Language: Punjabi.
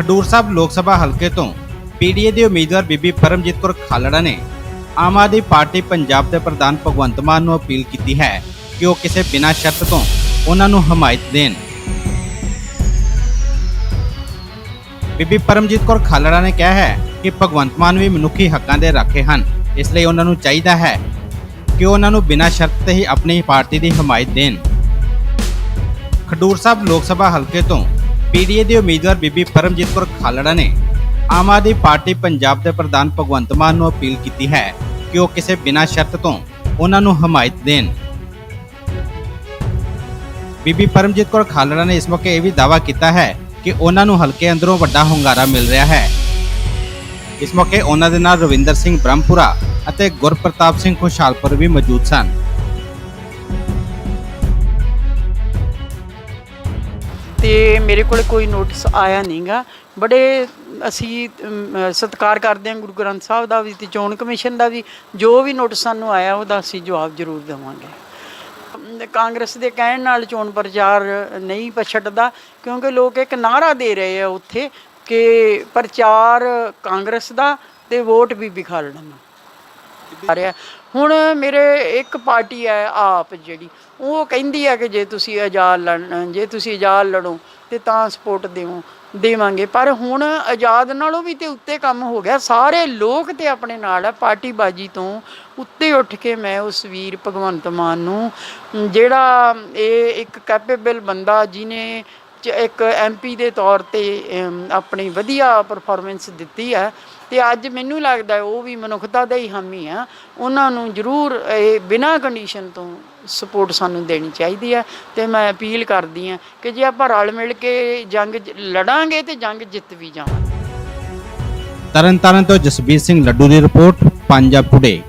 ਖਡੂਰ ਸਾਹਿਬ ਲੋਕ ਸਭਾ ਹਲਕੇ ਤੋਂ ਪੀਡੀਏ ਦੇ ਉਮੀਦਵਾਰ ਬੀਬੀ ਪਰਮਜੀਤ ਕੌਰ ਖਾਲੜਾ ਨੇ ਆਮ ਆਦਮੀ ਪਾਰਟੀ ਪੰਜਾਬ ਦੇ ਪ੍ਰਧਾਨ ਭਗਵੰਤ ਮਾਨ ਨੂੰ ਅਪੀਲ ਕੀਤੀ ਹੈ ਕਿ ਉਹ ਕਿਸੇ ਬਿਨਾਂ ਸ਼ਰਤ ਤੋਂ ਉਹਨਾਂ ਨੂੰ ਹਮਾਇਤ ਦੇਣ। ਬੀਬੀ ਪਰਮਜੀਤ ਕੌਰ ਖਾਲੜਾ ਨੇ ਕਿਹਾ ਹੈ ਕਿ ਭਗਵੰਤ ਮਾਨ ਵੀ ਮਨੁੱਖੀ ਹੱਕਾਂ ਦੇ ਰਾਖੇ ਹਨ, ਇਸ ਲਈ ਉਹਨਾਂ ਨੂੰ ਚਾਹੀਦਾ ਹੈ ਕਿ ਉਹਨਾਂ ਨੂੰ ਬਿਨਾਂ ਸ਼ਰਤ ਤੇ ਹੀ ਆਪਣੀ ਪਾਰਟੀ ਦੀ ਹਮਾਇਤ ਦੇਣ। ਖਡੂਰ ਸਾਹਿਬ ਲੋਕ ਸਭਾ ਹਲਕੇ ਤੋਂ ਪੀਡੀਏ ਦੇ ਉਮੀਦਵਾਰ ਬੀਬੀ ਪਰਮਜੀਤ ਕੌਰ ਖਾਲੜਾ ਨੇ ਆਮ ਆਦਮੀ ਪਾਰਟੀ ਪੰਜਾਬ ਦੇ ਪ੍ਰਧਾਨ ਭਗਵੰਤ ਮਾਨ ਨੂੰ ਅਪੀਲ ਕੀਤੀ ਹੈ ਕਿ ਉਹ ਕਿਸੇ ਬਿਨਾਂ ਸ਼ਰਤ ਤੋਂ ਉਹਨਾਂ ਨੂੰ ਹਮਾਇਤ ਦੇਣ। ਬੀਬੀ ਪਰਮਜੀਤ ਕੌਰ ਖਾਲੜਾ ਨੇ ਇਸ ਮੌਕੇ ਇਹ ਵੀ ਦਾਅਵਾ ਕੀਤਾ ਹੈ ਕਿ ਉਹਨਾਂ ਨੂੰ ਹਲਕੇ ਅੰਦਰੋਂ ਵੱਡਾ ਹੁੰਗਾਰਾ ਮਿਲ ਰਿਹਾ ਹੈ। ਇਸ ਮੌਕੇ ਉਹਨਾਂ ਦੇ ਨਾਲ ਰਵਿੰਦਰ ਸਿੰਘ ਬ੍ਰਹਮਪੁਰਾ ਅਤੇ ਗੁਰਪ੍ਰਤਾਪ ਸਿੰਘ ਖੁਸ਼ਹਾਲਪੁਰ ਵੀ ਮੌਜੂਦ ਸਨ। ਤੇ ਮੇਰੇ ਕੋਲ ਕੋਈ ਨੋਟਿਸ ਆਇਆ ਨਹੀਂਗਾ। ਬੜੇ ਅਸੀਂ ਸਤਿਕਾਰ ਕਰਦੇ ਹਾਂ ਗੁਰੂ ਗ੍ਰੰਥ ਸਾਹਿਬ ਦਾ ਵੀ ਤੇ ਚੋਣ ਕਮਿਸ਼ਨ ਦਾ ਵੀ। ਜੋ ਵੀ ਨੋਟਿਸ ਸਾਨੂੰ ਆਇਆ ਉਹਦਾ ਅਸੀਂ ਜਵਾਬ ਜ਼ਰੂਰ ਦੇਵਾਂਗੇ। ਕਾਂਗਰਸ ਦੇ ਕਹਿਣ ਨਾਲ ਚੋਣ ਪ੍ਰਚਾਰ ਨਹੀਂ ਪਛੜਦਾ ਕਿਉਂਕਿ ਲੋਕ ਇੱਕ ਨਾਰਾ ਦੇ ਰਹੇ ਆ ਉੱਥੇ ਕਿ ਪ੍ਰਚਾਰ ਕਾਂਗਰਸ ਦਾ ਤੇ ਵੋਟ ਵੀ ਖਾਲੜਾ ਨੂੰ ਆ ਰਿਹਾ। ਹੁਣ ਮੇਰੇ ਇੱਕ ਪਾਰਟੀ ਹੈ ਆਪ ਜਿਹੜੀ, ਉਹ ਕਹਿੰਦੀ ਹੈ ਕਿ ਜੇ ਤੁਸੀਂ ਆਜ਼ਾਦ ਲੜਨ ਜੇ ਤੁਸੀਂ ਆਜ਼ਾਦ ਲੜੋ ਤੇ ਤਾਂ ਸਪੋਰਟ ਦਿਓ ਦੇਵਾਂਗੇ। ਪਰ ਹੁਣ ਆਜ਼ਾਦ ਨਾਲੋਂ ਵੀ ਤੇ ਉੱਤੇ ਕੰਮ ਹੋ ਗਿਆ। ਸਾਰੇ ਲੋਕ ਤੇ ਆਪਣੇ ਨਾਲ ਹੈ ਪਾਰਟੀ ਬਾਜੀ ਤੋਂ ਉੱਤੇ ਉੱਠ ਕੇ ਮੈਂ ਉਸ ਵੀਰ ਭਗਵੰਤ ਮਾਨ ਨੂੰ, ਜਿਹੜਾ ਇਹ ਇੱਕ ਕੈਪੇਬਲ ਬੰਦਾ ਜਿਨੇ ਇੱਕ ਐਮਪੀ ਦੇ ਤੌਰ ਤੇ ਆਪਣੀ ਵਧੀਆ ਪਰਫਾਰਮੈਂਸ ਦਿੱਤੀ ਹੈ। ਤੇ ਅੱਜ ਮੈਨੂੰ ਲੱਗਦਾ ਉਹ ਵੀ ਮਨੁੱਖਤਾ ਦਾ ਹੀ ਹਾਮੀ ਆ ਉਹਨਾਂ ਨੂੰ ਜ਼ਰੂਰ ਇਹ ਬਿਨਾਂ ਕੰਡੀਸ਼ਨ ਤੋਂ ਸਪੋਰਟ ਸਾਨੂੰ ਦੇਣੀ ਚਾਹੀਦੀ ਹੈ। ਤੇ ਮੈਂ ਅਪੀਲ ਕਰਦੀ ਹਾਂ ਕਿ ਜੇ ਆਪਾਂ ਰਲ ਮਿਲ ਕੇ ਜੰਗ ਲੜਾਂਗੇ ਤੇ ਜੰਗ ਜਿੱਤ ਵੀ ਜਾਵਾਂਗੇ। ਤਰਨਤਾਰਨ ਤੋਂ ਜਸਬੀਰ ਸਿੰਘ ਲੱਡੂ ਦੀ ਰਿਪੋਰਟ, ਪੰਜਾਬ ਟੁਡੇ